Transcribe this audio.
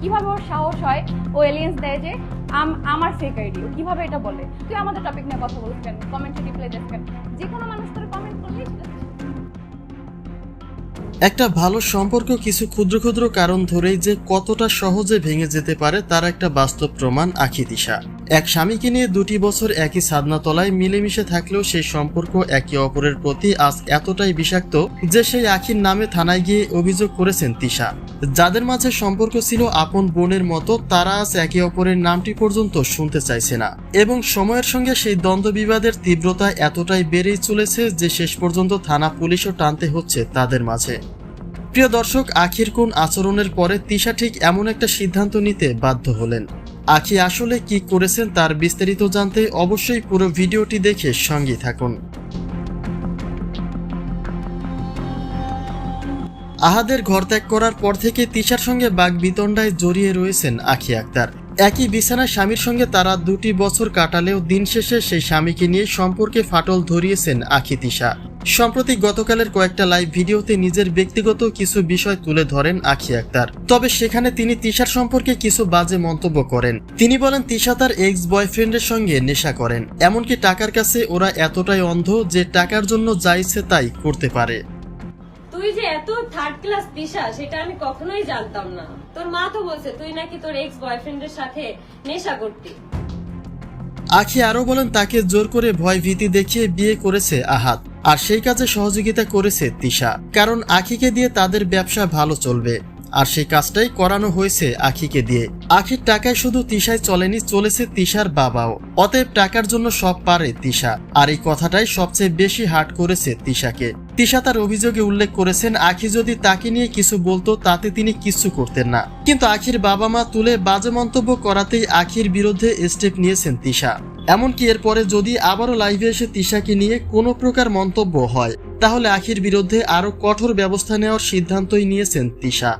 কীভাবে ওর সাহস হয় ও এলিয়েন্স দেয় যে আমার ফেক আইডি কীভাবে এটা বলে? তুই আমাদের টপিক নিয়ে কথা বলিস কেন? কমেন্টে রিপ্লাই দিস কেন? যে কোনো মানুষ তোর কমেন্ট করলেই একটা ভালো সম্পর্ক কিছু ক্ষুদ্র ক্ষুদ্র কারণ ধরেই যে কতটা সহজে ভেঙে যেতে পারে তার একটা বাস্তব প্রমাণ আখি দিশা। এক স্বামীকে নিয়ে দুটি বছর একই সাদনা তলায় মিলেমিশে থাকলেও সেই সম্পর্ক একে অপরের প্রতি আজ এতটাই বিষাক্ত যে সেই আখির নামে থানায় গিয়ে অভিযোগ করেছেন তিশা। যাদের মাঝে সম্পর্ক ছিল আপন বোনের মতো, তারা আজ একে অপরের নামটি পর্যন্ত শুনতে চাইছে না। এবং সময়ের সঙ্গে সেই দ্বন্দ্ব বিবাদের তীব্রতা এতটাই বেড়েই চলেছে যে শেষ পর্যন্ত থানা পুলিশও টানতে হচ্ছে তাদের মাঝে। প্রিয় দর্শক, আখির কোন আচরণের পরে তিশা ঠিক এমন একটা সিদ্ধান্ত নিতে বাধ্য হলেন। আখি আসলে কি করেছেন তার বিস্তারিত জানতে অবশ্যই পুরো ভিডিওটি দেখে সঙ্গে থাকুন। আহাদের ঘর ত্যাগ করার পর থেকে তিশার সঙ্গে বাঘ বিতণ্ডায় জড়িয়ে রয়েছেন আখি আক্তার। একই বিছানায় স্বামীর সঙ্গে তারা দুটি বছর কাটালেও দিন শেষে সেই স্বামীকে নিয়ে সম্পর্কে ফাটল ধরিয়েছেন আখি তিশা। সম্প্রতি গতকালের কয়েকটা লাইভ ভিডিওতে নিজের ব্যক্তিগত কিছু বিষয় তুলে ধরেন আখি আক্তার। তবে সেখানে তিনি তিশার সম্পর্কে কিছু বাজে মন্তব্য করেন। তিনি বলেন, তিশা তার এক্স বয়ফ্রেন্ডের সঙ্গে নেশা করেন। এমনকি টাকার কাছে ওরা এতটাই অন্ধ যে টাকার জন্য যাইছে তাই করতে পারে। তুই যে এত থার্ড ক্লাস দিশা, সেটা আমি কখনোই জানতাম না। তোর মা তো বলছে, তুই নাকি তোর এক্স বয়ফ্রেন্ডের সাথে নেশা করতি। আখি আরও বলেন, তাকে জোর করে ভয় ভীতি দেখিয়ে বিয়ে করেছে আহাত, আর সেই কাজে সহযোগিতা করেছে তিশা। কারণ আখিকে দিয়ে তাদের ব্যবসা ভালো চলবে। আর সেই কাজটাই করানো হয়েছে আখিকে দিয়ে। আখির টাকায় শুধু তিশায় চলেনি, চলেছে তিশার বাবাও। অতএব টাকার জন্য সব পারে তিশা। আর এই কথাটাই সবচেয়ে বেশি হার্ট করেছে তিশাকে। তিশা তার অভিযোগে উল্লেখ করেছেন, আখি যদি তাকে নিয়ে কিছু বলতো, তাতে তিনি কিছু করতেন না। কিন্তু আখির বাবা মা তুলে বাজে মন্তব্য করাতেই আখির বিরুদ্ধে স্টেপ নিয়েছেন তিশা। এমনকি এরপরে যদি আবারও লাইভে এসে তিশাকে নিয়ে কোনো প্রকার মন্তব্য হয়, তাহলে আখির বিরুদ্ধে আরও কঠোর ব্যবস্থা নেওয়ার সিদ্ধান্তই নিয়েছেন তিশা।